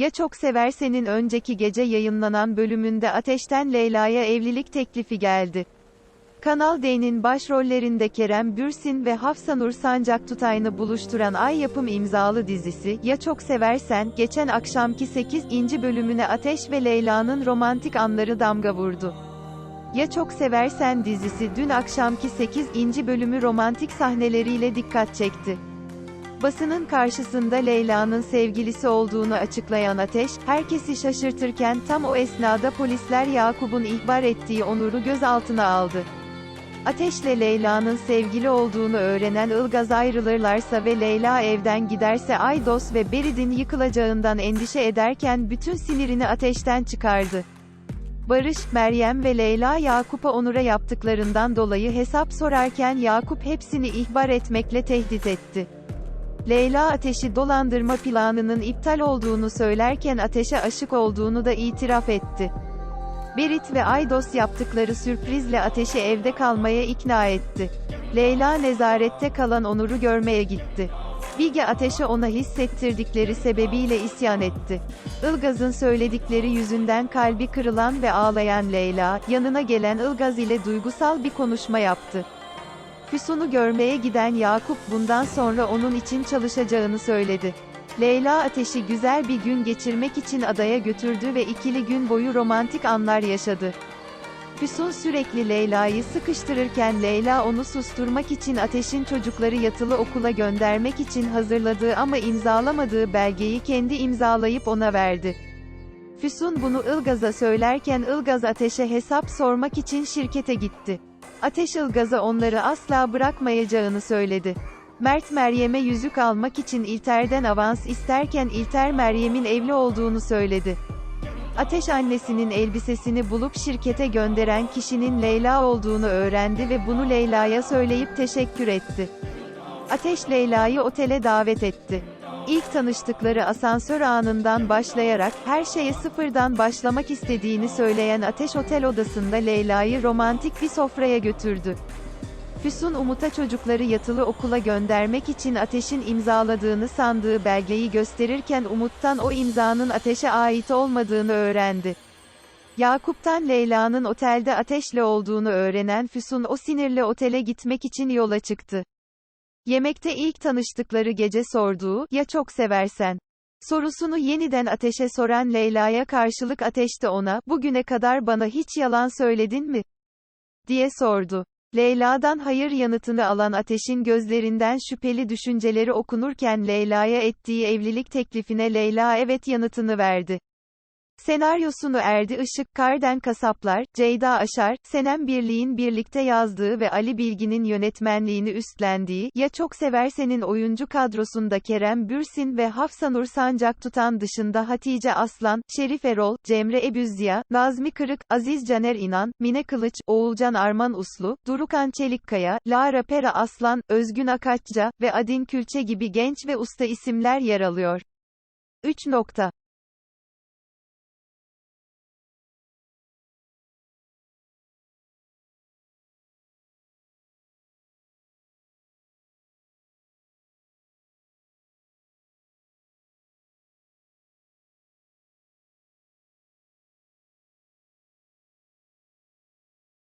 Ya Çok Seversen'in önceki gece yayınlanan bölümünde Ateş'ten Leyla'ya evlilik teklifi geldi. Kanal D'nin başrollerinde Kerem Bürsin ve Hafsanur Sancaktutan'ı buluşturan Ay Yapım imzalı dizisi, Ya Çok Seversen, geçen akşamki 8. bölümüne Ateş ve Leyla'nın romantik anları damga vurdu. Ya Çok Seversen dizisi dün akşamki 8. bölümü romantik sahneleriyle dikkat çekti. Basının karşısında Leyla'nın sevgilisi olduğunu açıklayan Ateş, herkesi şaşırtırken tam o esnada polisler Yakup'un ihbar ettiği Onur'u gözaltına aldı. Ateş'le Leyla'nın sevgili olduğunu öğrenen Ilgaz ayrılırlarsa ve Leyla evden giderse Aydos ve Berid'in yıkılacağından endişe ederken bütün sinirini Ateş'ten çıkardı. Barış, Meryem ve Leyla Yakup'a Onur'a yaptıklarından dolayı hesap sorarken Yakup hepsini ihbar etmekle tehdit etti. Leyla Ateş'i dolandırma planının iptal olduğunu söylerken Ateş'e aşık olduğunu da itiraf etti. Berit ve Aydos yaptıkları sürprizle Ateş'i evde kalmaya ikna etti. Leyla nezarette kalan Onur'u görmeye gitti. Bige Ateş'e ona hissettirdikleri sebebiyle isyan etti. Ilgaz'ın söyledikleri yüzünden kalbi kırılan ve ağlayan Leyla, yanına gelen Ilgaz ile duygusal bir konuşma yaptı. Füsun'u görmeye giden Yakup bundan sonra onun için çalışacağını söyledi. Leyla Ateş'i güzel bir gün geçirmek için adaya götürdü ve ikili gün boyu romantik anlar yaşadı. Füsun sürekli Leyla'yı sıkıştırırken Leyla onu susturmak için Ateş'in çocukları yatılı okula göndermek için hazırladığı ama imzalamadığı belgeyi kendi imzalayıp ona verdi. Füsun bunu Ilgaz'a söylerken Ilgaz Ateş'e hesap sormak için şirkete gitti. Ateş Ilgaz'a onları asla bırakmayacağını söyledi. Mert Meryem'e yüzük almak için İlter'den avans isterken İlter Meryem'in evli olduğunu söyledi. Ateş annesinin elbisesini bulup şirkete gönderen kişinin Leyla olduğunu öğrendi ve bunu Leyla'ya söyleyip teşekkür etti. Ateş Leyla'yı otele davet etti. İlk tanıştıkları asansör anından başlayarak her şeye sıfırdan başlamak istediğini söyleyen Ateş otel odasında Leyla'yı romantik bir sofraya götürdü. Füsun Umut'a çocukları yatılı okula göndermek için Ateş'in imzaladığını sandığı belgeyi gösterirken Umut'tan o imzanın Ateş'e ait olmadığını öğrendi. Yakup'tan Leyla'nın otelde Ateş'le olduğunu öğrenen Füsun o sinirle otele gitmek için yola çıktı. Yemekte ilk tanıştıkları gece sorduğu, ya çok seversen? Sorusunu yeniden Ateş'e soran Leyla'ya karşılık Ateş de ona, bugüne kadar bana hiç yalan söyledin mi? diye sordu. Leyla'dan hayır yanıtını alan Ateş'in gözlerinden şüpheli düşünceleri okunurken Leyla'ya ettiği evlilik teklifine Leyla evet yanıtını verdi. Senaryosunu Erdi Işık, Karden Kasaplar, Ceyda Aşar, Senem Birliğin birlikte yazdığı ve Ali Bilgin'in yönetmenliğini üstlendiği, Ya Çok Seversen'in oyuncu kadrosunda Kerem Bürsin ve Hafsanur Sancak tutan dışında Hatice Aslan, Şerif Erol, Cemre Ebüzziya, Nazmi Kırık, Aziz Caner İnan, Mine Kılıç, Oğulcan Arman Uslu, Durukan Çelikkaya, Lara Pera Aslan, Özgün Akatça ve Adin Külçe gibi genç ve usta isimler yer alıyor. 3. Nokta.